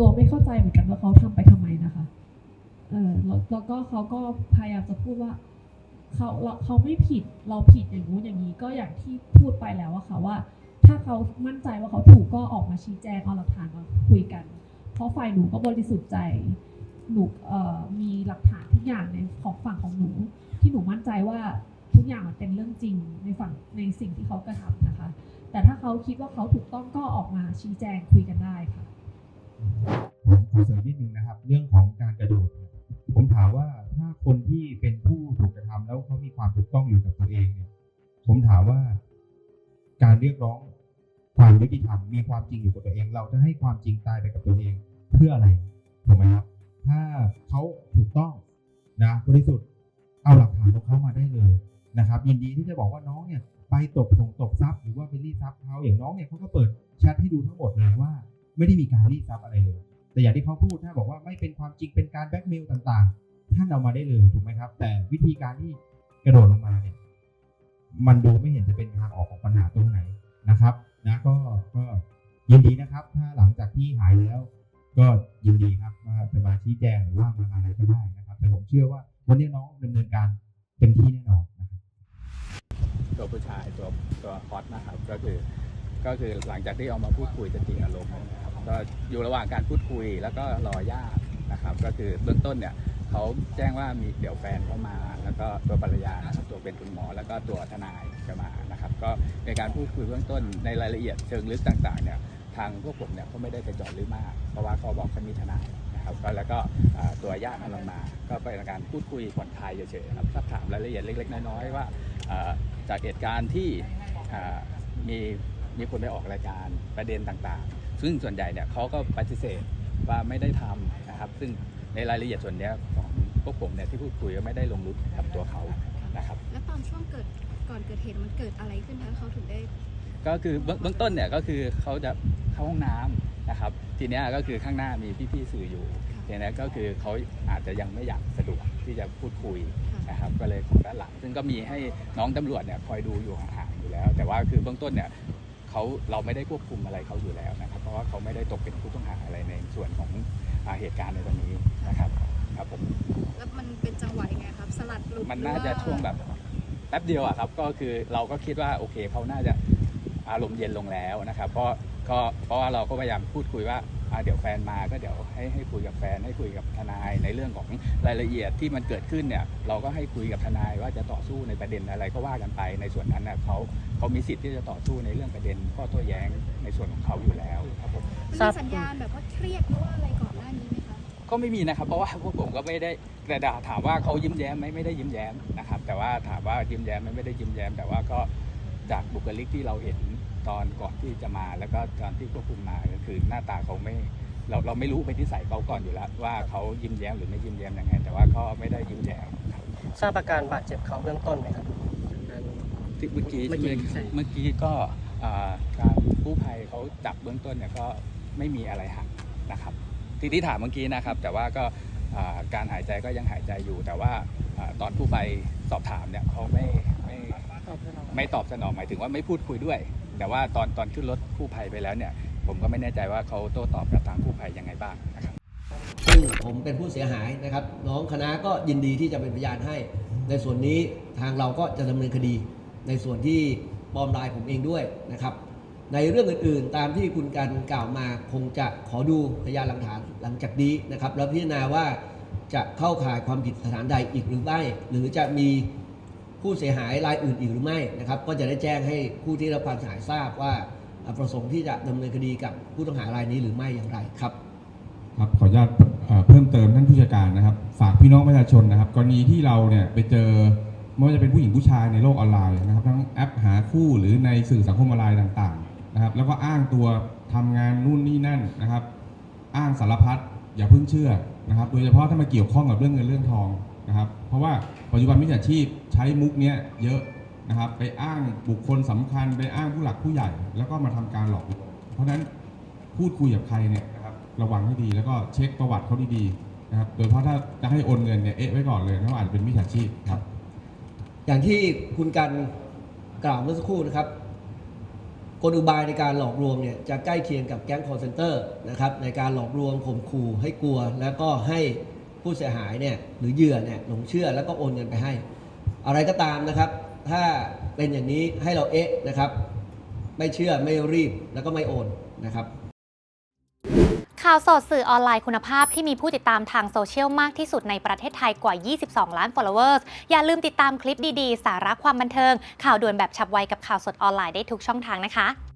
ตัวไม่เข้าใจเหมือนกันว่าเขาทำไปทำไมนะคะเออแล้วก็เขาก็พยายามจะพูดว่าเขาเขาไม่ผิดเราผิดอย่างนู้นอย่างนี้ ก็อย่างที่พูดไปแล้วอะค่ะว่า ถ้าเขามั่นใจว่าเขาถูกก็ออกมาชี้แจงเอาหลักฐานมาคุยกัน เพราะฝ่ายหนูก็บริสุทธิ์ใจหนูเอ่อมีหลักฐานทุกอย่างในของฝั่งของหนู ที่หนูมั่นใจว่าทุกอย่างมันเป็นเรื่องจริงในฝั่งในสิ่งที่เขากระทำนะคะ แต่ถ้าเขาคิดว่าเขาถูกต้องก็ออกมาชี้แจงคุยกันได้ค่ะ ผมขอเสริมนิดนึงนะครับ เรื่องของการกระโดด ผมถามว่าถ้าคนที่เป็นผู้ถูกกระทำแล้วเขามีความถูกต้องอยู่กับตัวเองเนี่ยผมถามว่าการเรียกร้องความยุติธรรมมีความจริงอยู่กับตัวเอง เราจะให้ความจริงตายไปกับตัวเองเพื่ออะไรถูกไหมครับ ถ้าเขาถูกต้องนะบริสุทธิ์เอาหลักฐานของเขามาได้เลยนะครับ ยินดีที่จะบอกว่าน้องเนี่ยไปตบส่งตบทรัพย์หรือว่าไปรีดทรัพย์เขาอย่างน้องเนี่ยเขาก็เปิดแชทให้ดูทั้งหมดเลยว่า ไม่ได้มีการรีดทรัพย์อะไรเลย แต่อย่างที่เขาพูดถ้าบอกว่าไม่เป็นความจริงเป็นการแบ็กเมลต่างๆ ท่านเอามาได้เลยถูกไหมครับ แต่วิธีการที่กระโดดลงมาเนี่ยมันดูไม่เห็นจะเป็นทางออกของปัญหาตรงไหนนะครับนะก็ก็ยินดีนะครับ ถ้าหลังจากที่หายแล้ว ก็ยินดีครับว่าจะมาชี้แจงหรือว่ามาอะไรก็ได้นะครับ แต่ผมเชื่อว่าวันนี้น้องดำเนินการเต็มที่แน่นอนนะครับตัวผู้ชายตัวตัวฮอตนะครับก็คือก็คือหลังจากที่เอามาพูดคุยจะจริงอารมณ์นะครับ ก็อยู่ระหว่างการพูดคุยแล้วก็รอญาตินะครับ ก็คือเบื้องต้นเนี่ยเขาแจ้งว่ามีเดี๋ยวแฟนเข้ามา แล้วก็ตัวภรรยาตัวเป็นคุณหมอ แล้วก็ตัวทนายจะมานะครับ ก็ในการพูดคุยเบื้องต้นในรายละเอียดเชิงลึกต่างๆเนี่ยทางพวกผมเนี่ยก็ไม่ได้ไปเจาะลึกมาก เพราะว่าเขาบอกเขามีทนายนะครับก็แล้วก็ตัวญาติกำลังมา ก็เป็นการพูดคุยผ่อนคลายเฉยๆครับสักถามรายละเอียดเล็กๆน้อยๆว่าจากเหตุการณ์ที่มีมีคนไปออกรายการประเด็นต่างๆ ซึ่งส่วนใหญ่เนี่ยเขาก็ปฏิเสธว่าไม่ได้ทำนะครับ ซึ่งในรายละเอียดส่วนเนี้ยของพวกผมเนี่ยที่พูดคุยก็ไม่ได้ลงลึกกับตัวเขานะครับ แล้วตอนช่วงเกิดก่อนเกิดเหตุมันเกิดอะไรขึ้นคะเขาถึงได้ ก็คือเบื้องเบื้องต้นเนี่ยก็คือเขาจะเข้าห้องน้ำนะครับ ทีเนี้ยก็คือข้างหน้ามีพี่ๆสื่ออยู่ทีเนี้ยก็คือเขาอาจจะยังไม่อยากสะดวกที่จะพูดคุยนะครับก็เลยของด้านหลัง ซึ่งก็มีให้น้องตำรวจเนี่ยคอยดูอยู่ห่างๆอยู่แล้ว แต่ว่าคือเบื้องต้นเนี่ย เขาเราไม่ได้ควบคุมอะไรเขาอยู่แล้วนะครับ เพราะว่าเขาไม่ได้ตกเป็นผู้ต้องหาอะไรในส่วนของอ่าเหตุการณ์ในตรงนี้นะครับครับผมแล้วมันเป็นจังหวะยังไงครับสลัดหลุดมันน่าหรือจะช่วงแบบแป๊บเดียวอะครับก็คือเราก็คิดว่าโอเคเขาน่าจะอารมณ์เย็นลงแล้วนะครับเพราะก็เพราะว่าเราก็พยายามพูดคุยว่าอ่า เดี๋ยวแฟนมาก็เดี๋ยวให้ให้คุยกับแฟนให้คุยกับทนายในเรื่องของรายละเอียดที่มันเกิดขึ้นเนี่ยเราก็ให้คุยกับทนายว่าจะต่อสู้ในประเด็นอะไรก็ว่ากันไปในส่วนนั้นน่ะเขาเขามีสิทธิ์ที่จะต่อสู้ในเรื่องประเด็นข้อโต้แย้งในส่วนของเขาอยู่แล้วครับผมมันมีสัญญาณแบบว่าเครียดหรือว่าอะไรก่อนหน้านี้ไหมคะก็ไม่มีนะครับเพราะว่าพวกผมก็ไม่ได้แต่ถามว่าเขายิ้มแย้มไหมไม่ได้ยิ้มแย้มนะครับแต่ว่าถามว่ายิ้มแย้มไหมไม่ได้ยิ้มแย้ม แต่ว่าก็จากบุคลิกที่เราเห็น ตอนก่อนที่จะมาแล้วก็ตอนที่ควบคุมมาก็คือหน้าตาเขาไม่เราเราไม่รู้ไปที่ใส่เขาก่อนอยู่แล้ว ว่าเขายิ้มแย้มหรือไม่ยิ้มแย้มยังไง แต่ว่าก็ไม่ได้ยิ้มแย้มครับทราบอาการบาดเจ็บเขาเบื้องต้นไหมครับ ที่เมื่อกี้เมื่อกี้ใช่ไหมใช่ เมื่อกี้ก็อ่าทางกู้ภัยเขาจับเบื้องต้นเนี่ยก็ไม่มีอะไรหักนะครับที่ที่ถามเมื่อกี้นะครับ แต่ว่าก็อ่าการหายใจก็ยังหายใจอยู่ แต่ว่าอ่าตอนกู้ภัยสอบถามเนี่ยเขาไม่ไม่ ไม่ตอบสนองหมายถึงว่าไม่พูดคุยด้วย แต่ว่าตอนตอนขึ้นรถกู้ภัยไปแล้วเนี่ยผมก็ไม่แน่ใจว่าเขาโต้ตอบกับทางกู้ภัยยังไงบ้างนะครับซึ่งผมเป็นผู้เสียหายนะครับ น้องคณะก็ยินดีที่จะเป็นพยานให้ ในส่วนนี้ทางเราก็จะดำเนินคดี ในส่วนที่ปลอมลายผมเองด้วยนะครับ ในเรื่องอื่นๆ ตามที่คุณกันกล่าวมาคงจะขอดูพยานหลักฐานหลังจากนี้นะครับ แล้วพิจารณาว่าจะเข้าข่ายความผิดสถานใดอีกหรือไม่หรือจะมี ผู้เสียหายรายอื่นอีกหรือไม่นะครับ ก็จะได้แจ้งให้ผู้ที่รับความเสียหายทราบว่าประสงค์ที่จะดำเนินคดีกับผู้ต้องหารายนี้หรือไม่อย่างไรครับครับขออนุญาตเพิ่มเติมท่านผู้จัดการนะครับ ฝากพี่น้องประชาชนนะครับ กรณีที่เราเนี่ยไปเจอไม่ว่าจะเป็นผู้หญิงผู้ชายในโลกออนไลน์นะครับ ทั้งแอปหาคู่หรือในสื่อสังคมออนไลน์ต่างๆนะครับ แล้วก็อ้างตัวทำงานนู่นนี่นั่นนะครับ อ้างสารพัดอย่าเพิ่งเชื่อนะครับ โดยเฉพาะถ้ามาเกี่ยวข้องกับเรื่องเงินเรื่องทอง นะครับ เพราะว่าปัจจุบันมิจฉาชีพใช้มุกเนี้ยเยอะนะครับ ไปอ้างบุคคลสำคัญ ไปอ้างผู้หลักผู้ใหญ่ แล้วก็มาทำการหลอกลวงเพราะฉะนั้นพูดคุยกับใครเนี่ยนะครับระวังให้ดีแล้วก็เช็คประวัติเขาดีๆนะครับ โดยเฉพาะถ้าจะให้โอนเงินเนี่ยเอ๊ะไว้ก่อนเลยนะว่าอาจจะเป็นมิจฉาชีพครับ อย่างที่คุณกันกล่าวเมื่อสักครู่นะครับกลอุบายในการหลอกลวงเนี่ยจะใกล้เคียงกับแก๊งคอร์เซนเตอร์นะครับในการหลอกลวงข่มขู่ให้กลัว แล้วก็ให้ ผู้เสียหายเนี่ยหรือเหยื่อเนี่ยหลงเชื่อแล้วก็โอนเงินไปให้ อะไรก็ตามนะครับ ถ้าเป็นอย่างนี้ให้เราเอ๊ะนะครับ ไม่เชื่อไม่รีบแล้วก็ไม่โอนนะครับข่าวสดสื่อออนไลน์คุณภาพที่มีผู้ติดตามทางโซเชียลมากที่สุดในประเทศไทยกว่า 22 ล้าน followers อย่าลืมติดตามคลิปดีๆ สาระความบันเทิง ข่าวด่วนแบบฉับไวกับข่าวสดออนไลน์ได้ทุกช่องทางนะคะ